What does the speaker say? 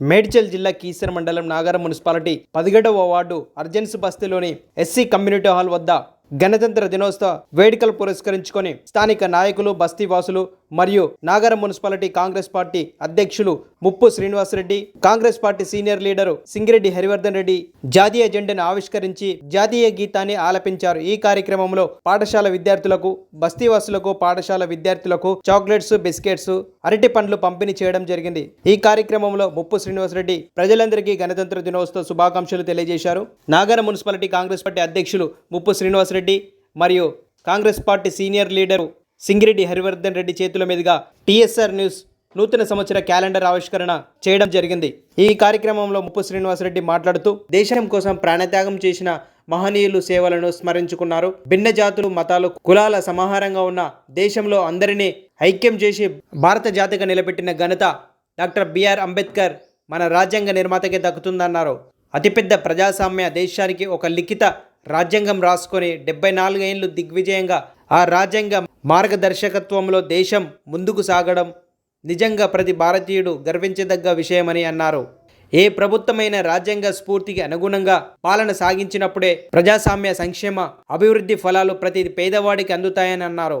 మేడ్చల్ జిల్లా కీసర మండలం నాగర మున్సిపాలిటీ పదిహేడవ వార్డు అర్జెన్స్ బస్తీలోని ఎస్సీ కమ్యూనిటీ హాల్ వద్ద గణతంత్ర దినోత్సవ వేడుకలు పురస్కరించుకొని స్థానిక నాయకులు బస్తీవాసులు మరియు నాగర మున్సిపాలిటీ కాంగ్రెస్ పార్టీ అధ్యక్షులు Muppu Srinivasa Reddy Congress party senior leader Singireddy Harivardhan Reddy జాతీయ జెండాను ఆవిష్కరించి జాతీయ గీతాన్ని ఆలపించారు. ఈ కార్యక్రమంలో పాఠశాల విద్యార్థులకు బస్తీవాసులకు పాఠశాల విద్యార్థులకు చాక్లెట్స్ బిస్కెట్స్ అరటి పండ్లు పంపిణీ చేయడం జరిగింది. ఈ కార్యక్రమంలో ముప్పు శ్రీనివాసరెడ్డి ప్రజలందరికీ గణతంత్ర దినోత్సవ శుభాకాంక్షలు తెలియజేశారు. నాగర మున్సిపాలిటీ కాంగ్రెస్ పార్టీ అధ్యక్షులు ముప్పు శ్రీనివాసరెడ్డి మరియు Congress party senior leader Singireddy Harivardhan Reddy చేతుల మీదుగా టీఎస్ఆర్ న్యూస్ నూతన సంవత్సర క్యాలెండర్ ఆవిష్కరణ చేయడం జరిగింది. ఈ కార్యక్రమంలో ముప్పు శ్రీనివాసరెడ్డి మాట్లాడుతూ దేశం కోసం ప్రాణత్యాగం చేసిన మహనీయులు సేవలను స్మరించుకున్నారు. భిన్న జాతులు మతాలు కులాల సమాహారంగా ఉన్న దేశంలో అందరినీ ఐక్యం చేసి భారత జాతిగా నిలబెట్టిన ఘనత డాక్టర్ బిఆర్ అంబేద్కర్ మన రాజ్యాంగ నిర్మాతకే దక్కుతుందన్నారు. అతిపెద్ద ప్రజాస్వామ్య దేశానికి ఒక లిఖిత రాజ్యాంగం రాసుకొని డెబ్బై నాలుగేళ్ళు దిగ్విజయంగా ఆ రాజ్యాంగ మార్గదర్శకత్వంలో దేశం ముందుకు సాగడం నిజంగా ప్రతి భారతీయుడు గర్వించదగ్గ విషయమని అన్నారు. ఏ ప్రభుత్వమైన రాజ్యాంగ స్ఫూర్తికి అనుగుణంగా పాలన సాగించినప్పుడే ప్రజాస్వామ్య సంక్షేమ అభివృద్ధి ఫలాలు ప్రతి పేదవాడికి అందుతాయని అన్నారు.